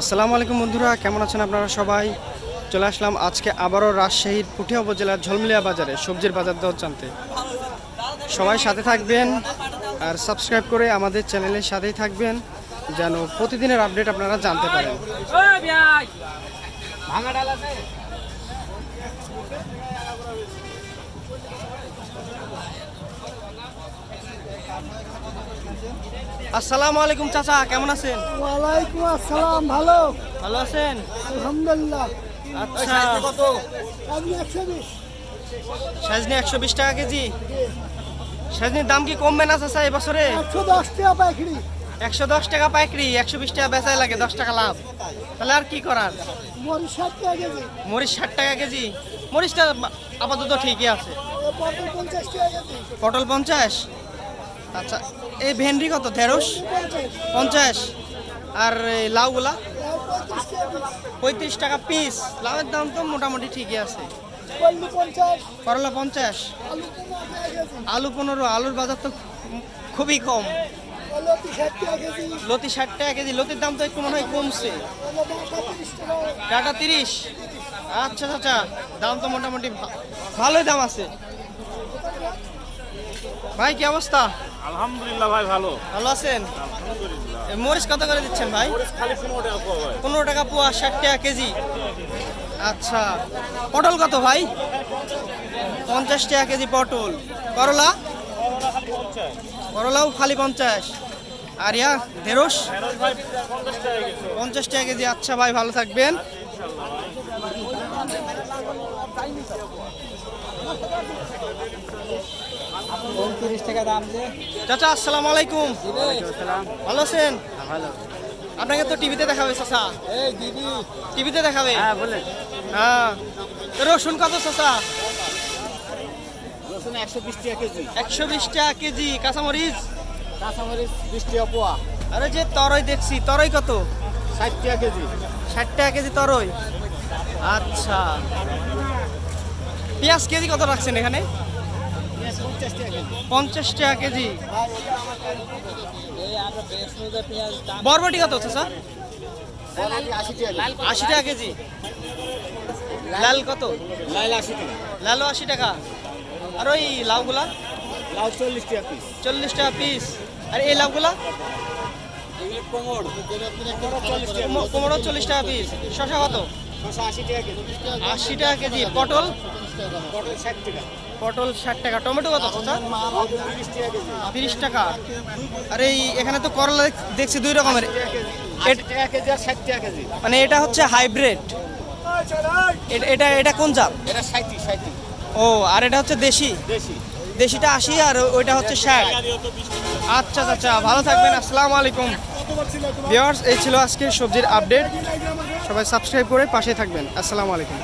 আসসালামু আলাইকুম বন্ধুরা, কেমন আছেন আপনারা সবাই? চলে আসলাম আজকে আবারও রাজশাহীর পুঠিয়া উপজেলার ঝলমলিয়া বাজারে সবজির বাজার দর জানতে। সবাই সাথে থাকবেন আর সাবস্ক্রাইব করে আমাদের চ্যানেলের সাথেই থাকবেন, যেন প্রতিদিনের আপডেট আপনারা জানতে পারেন। আসসালামু আলাইকুম চাচা কেমন আছেন? ওয়ালাইকুম আসসালাম ভালো। ভালো আছেন? আলহামদুলিল্লাহ। আচ্ছা। বিশ। সাজনি একশো বিশ টাকা কেজি? সাজনির দাম কি কমবে না চাচা এবছরে? একশো দশ টাকা পাইকারি। একশো দশ টাকা পাইকারি একশো বিশ টাকা বেচাই লাগে দশ টাকা লাভ। তাহলে আর কি করার? মরিচ ষাট টাকা কেজি। মরিচ ষাট টাকা কেজি? মরিচটা আপাতত ঠিকই আছে। এ পটল পঞ্চাশ টাকা কেজি পটল পঞ্চাশ আচ্ছা এই ভেন্ডি কত? ঢেঁড়স পঞ্চাশ? আর এই লাউগুলা? পঁয়ত্রিশ টাকা পিস লাউয়ের দাম তো মোটামুটি ঠিকই আছে। করলা পঞ্চাশ। আলু পনেরো। আলুর বাজার তো খুবই কম। লতি ষাট টাকা কেজি। লতির দাম তো একটু মনে হয় কমছে। তিরিশ। টাটা তিরিশ আচ্ছা। চাচা দাম তো মোটামুটি ভালোই দাম আছে। ভাই, কি অবস্থা? আলহামদুলিল্লাহ ভাই ভালো। ভালো আছেন? মরিচ কত করে দিচ্ছেন ভাই? খালি পনেরো টাকা পাওয়া ভাই পনেরো টাকা পোয়া ষাট টাকা কেজি। আচ্ছা পটল কত ভাই? পঞ্চাশ টাকা কেজি পটল। করলা? করলাও খালি পঞ্চাশ। আর ইয়া ঢেঁড়স? পঞ্চাশ টাকা পঞ্চাশ টাকা কেজি। আচ্ছা ভাই ভালো থাকবেন। পঁয়ত্রিশ টাকা দাম যে। চাচা আসসালামু আলাইকুম। ভালো আছেন? আপনাকে তো টিভিতে দেখাবে চাচা। এই দিদি। টিভিতে দেখাবে হ্যাঁ বলেন হ্যাঁ। রসুন কত চাচা? রসুন একশো বিশ টাকা কেজি। একশো বিশ টাকা কেজি। কাঁচামরিচ? কাঁচামরিচ বিশ টাকা পোয়া। আরে যে তরই দেখছি তরই কত? ষাট টাকা কেজি। ষাট টাকা কেজি তরই? আচ্ছা। পেঁয়াজ কেজি কত রাখছেন এখানে? পঞ্চাশ টাকা কেজি। বরবটি কত আশি টাকা আশি টাকা কেজি। লাল কত? লাল আশি টাকা লালও আশি টাকা। আর ওই লাউগুলা? লাউ চল্লিশ টাকা পিস চল্লিশ টাকা পিস আর এই লাউগুলা? কুমড়ো- চল্লিশ টাকা পিস শশা কত? আশি টাকা কেজি। পটল? পটল ষাট টাকা পটল ষাট টাকা, টমেটো কত তিরিশ টাকা। আর এই এখানে তো করলা দেখছি দুই রকমের। মানে এটা হচ্ছে হাইব্রিড। এটা এটা কোন জাত? ও, আর এটা হচ্ছে দেশি। দেশি দেশিটা আশি আর ওইটা হচ্ছে ষাট। আচ্ছা আচ্ছা ভালো থাকবেন, আসসালামু আলাইকুম। ভিওয়ার্স এই ছিল আজকের সবজির আপডেট। সবাই সাবস্ক্রাইব করে পাশে থাকবেন। আসসালামু আলাইকুম।